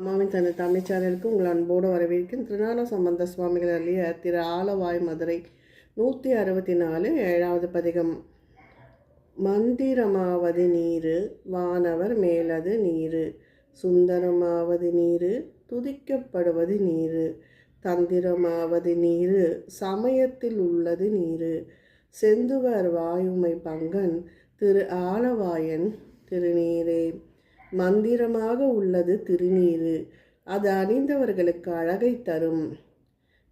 அம்மாவின் தனது தமிழ் சேனலுக்கு உங்கள் அன்போடு வரவேற்கும் திருநாள சம்பந்த சுவாமிகள் அள்ளிய திரு ஆலவாய் மதுரை நூற்றி அறுபத்தி நாலு ஏழாவது பதிகம். மந்திரமாவது நீரு வானவர் மேலது நீரு. சுந்தரமாவது நீரு துதிக்கப்படுவது நீரு. தந்திரமாவது நீரு சமயத்தில் உள்ளது நீரு. செந்துவர் வாயுமை பங்கன் திரு ஆலவாயன் திருநீரே. மந்திரமாக உள்ளது திருநீறு. அது அணிந்தவர்களுக்கு அழகை தரும்.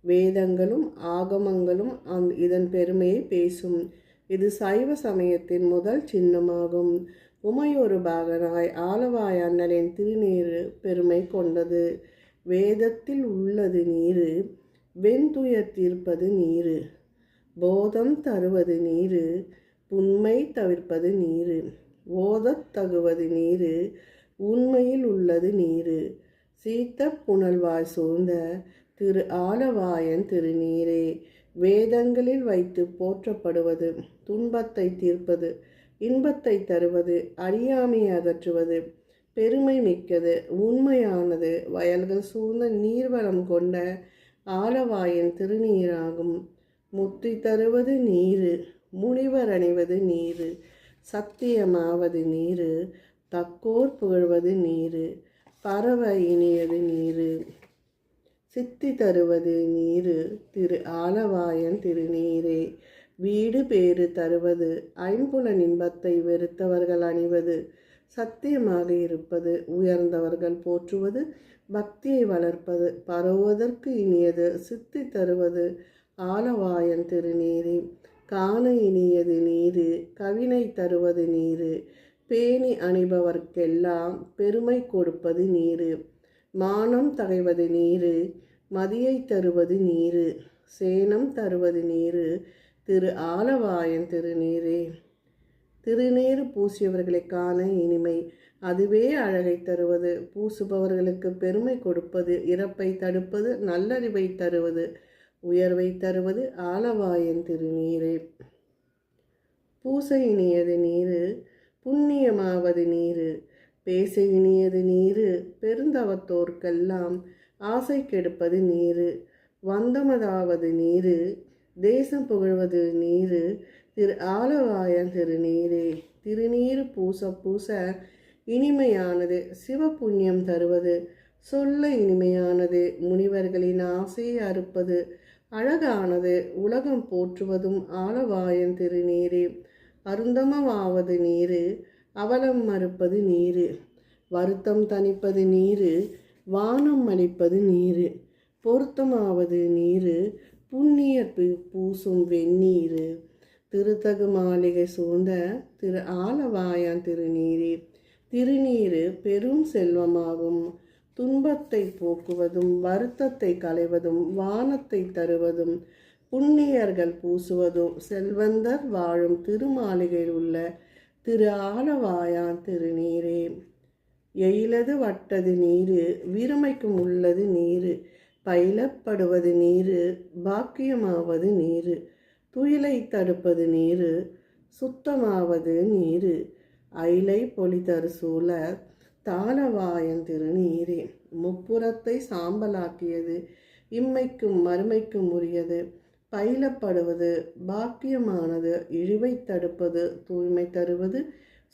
வேதங்களும் ஆகமங்களும் அந் இதன் பெருமையை பேசும். இது சைவ சமயத்தின் முதல் சின்னமாகும். உமையொரு பாகனாய் ஆலவாய் அண்ணலின் திருநீறு பெருமை கொண்டது. வேதத்தில் உள்ளது நீரு வெண்துயர் தீர்ப்பது நீரு போதம் தருவது நீரு புண்மை தவிர்ப்பது நீரு ஓதத் தகுவது நீரு உண்மையில் உள்ளது நீரு. சீத்த புனல்வாய் சூழ்ந்த திரு ஆலவாயன் திருநீரே வேதங்களில் வைத்து போற்றப்படுவது துன்பத்தை தீர்ப்பது இன்பத்தை தருவது அறியாமையை அகற்றுவது பெருமை மிக்கது உண்மையானது வயல்கள் சூழ்ந்த நீர்வளம் கொண்ட ஆலவாயன் திருநீராகும். முத்தி தருவது நீரு முனிவர் அணிவது நீரு சத்தியமாவது நீரு தக்கோர் புகழ்வது நீரு பறவ இனியது நீரு. சித்தி தருவது நீரு திரு ஆலவாயன் திருநீரே. வீடு பேறு தருவது ஐம்புலன் இன்பத்தை வெறுத்தவர்கள் அணிவது. சத்தியமாக இருப்பது உயர்ந்தவர்கள் போற்றுவது. பக்தியை வளர்ப்பது பரவுவதற்கு இனியது. சித்தி தருவது ஆலவாயன் திருநீரே. காண இனியது நீரு கவினை தருவது நீரு. பேணி அணிபவர்க்கெல்லாம் பெருமை கொடுப்பது நீரு. மானம் தகைவது நீரு மதியை தருவது நீரு சேனம் தருவது நீரு திரு ஆலவாயன் திருநீரே திருநீர் பூசியவர்களுக்கான இனிமை அதுவே அழகை தருவது. பூசுபவர்களுக்கு பெருமை கொடுப்பது இறப்பை தடுப்பது நல்லறிவை தருவது உயர்வை தருவது ஆலவாயன் திருநீரே பூசை இனியது நீரு புண்ணியமாவது நீரு. பேச இனியது நீரு. பெருந்தவத்தோர்க்கெல்லாம் ஆசை கெடுப்பது நீரு. வந்தமதாவது நீரு. தேசம் புகழ்வது நீரு. திரு ஆலவாயன் திருநீரே. திருநீரு பூச பூச இனிமையானது சிவபுண்ணியம் தருவது. சொல்ல இனிமையானது முனிவர்களின் ஆசையை அறுப்பது. அழகானது உலகம் போற்றுவதும் ஆலவாயன் திருநீரே. அருந்தமமாவது நீரு அவலம் மறுப்பது நீரு. வருத்தம் தணிப்பது நீரு வானம் அளிப்பது நீரு. பொருத்தமாவது நீரு புண்ணிய பூசும் வெந்நீரு. திருத்தகு மாளிகை சூழ்ந்த திரு ஆலவாயான் திருநீரே திருநீரு பெரும் செல்வமாகும். துன்பத்தை போக்குவதும் வருத்தத்தை களைவதும் வானத்தை தருவதும் புண்ணியர்கள் பூசுவதும் செல்வந்தர் வாழும் திருமாளிகையில் உள்ள திரு ஆலவாயான் திருநீரே. எயிலது வட்டது நீரு வீரமைக்கும் உள்ளது நீரு பயிலப்படுவது நீரு பாக்கியமாவது நீரு துயிலை தடுப்பது நீரு சுத்தமாவது நீரு அயிலை பொலிதரு சூழ தாளவாயன் திருநீரே. முப்புறத்தை சாம்பலாக்கியது இம்மைக்கும் மறுமைக்கும் உரியது. பயிலப்படுவது பாக்கியமானது இழிவை தடுப்பது தூய்மை தருவது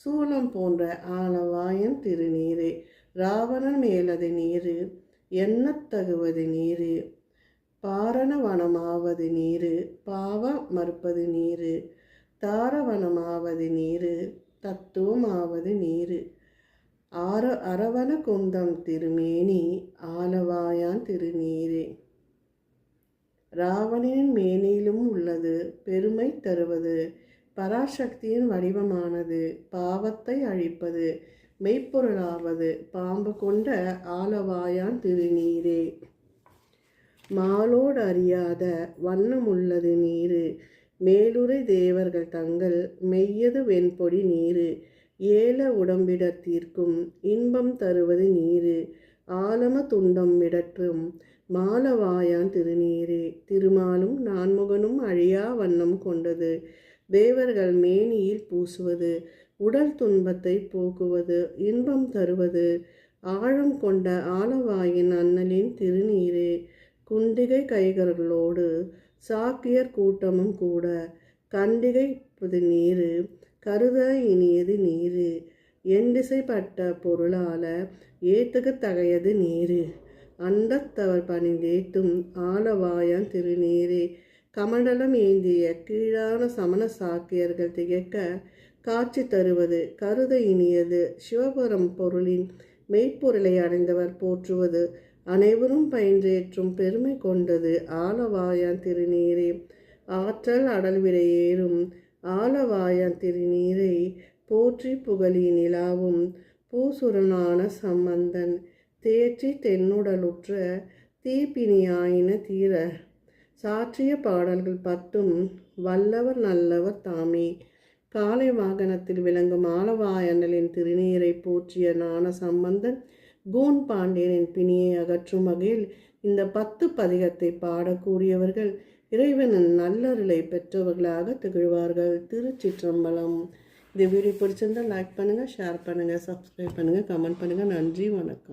சூலம் போன்ற ஆனவாயன் திருநீரே. ராவணன் மேலது நீரு எண்ணத்தகுவது நீரு பாரணவனமாவது நீரு பாவ மறுப்பது நீரு தாரவனமாவது நீரு தத்துவமாவது நீரு. ஆர அரவண குந்தம் திருமேனி ஆலவாயான் திருநீரே. ராவணனின் மேனிலும் உள்ளது. பெருமை தருவது பராசக்தியின் வடிவமானது. பாவத்தை அழிப்பது மெய்ப்பொருளாவது. பாம்பு கொண்ட ஆலவாயான் திருநீரே. மாலோடு அறியாத வண்ணமுள்ளது நீரு. மேலுரை தேவர்கள் தங்கள் மெய்யது வெண்பொடி நீரு. ஏல உடம்பிடத்தீர்க்கும் இன்பம் தருவது நீரு. ஆலம துண்டம் விடற்றும் மாலவாயான் திருநீரே திருமாலும் நான்முகனும் அழியா வண்ணம் கொண்டது. தேவர்கள் மேனியில் பூசுவது உடல் துன்பத்தை போக்குவது இன்பம் தருவது ஆழம் கொண்ட ஆலவாயின் அண்ணலின் திருநீரே. குண்டிகை கைகர்களோடு சாக்கியர் கூட்டமும் கூட கண்டிகை புது நீரு கருத இனியது நீரு எண்டிசைப்பட்ட பொருளால ஏத்துக்கத்தகையது நீரு. அண்டத்தவர் பணிந்தேத்தும் ஆலவாயான் திருநீரே. கமண்டலம் ஏந்திய கீழான சமண சாக்கியர்கள் திகைக்க காட்சி தருவது கருத இனியது. சிவபுரம் பொருளின் மெய்ப்பொருளை அடைந்தவர் போற்றுவது அனைவரும் பயின்றேற்றும் பெருமை கொண்டது ஆலவாயான் திருநீரே. ஆற்றல் அடல்விடையேறும் ஆலவாயான் திருநீரை. போற்றி புகழி நிலாவும் பூசுரனான சம்பந்தன் தேற்றி தென்னுடலுற்ற தீப்பினியாயின தீர சாற்றிய பாடல்கள் பத்தும் வல்லவர் நல்லவர் தாமே. காலை வாகனத்தில் விளங்கும் ஆலவாயனலின் திருநீரை போற்றிய ஞான சம்பந்தன் கூன் பாண்டியனின் பிணியை அகற்றும் வகையில் இந்த பத்து பதிகத்தை பாடக்கூடியவர்கள் இறைவனின் நல்லருளை பெற்றவர்களாக திகழ்வார்கள். திருச்சிற்றம்பலம். இந்த வீடியோ பிடிச்சிருந்தால் லைக் பண்ணுங்கள் ஷேர் பண்ணுங்கள் சப்ஸ்கிரைப் பண்ணுங்கள் கமெண்ட் பண்ணுங்கள் நன்றி வணக்கம்.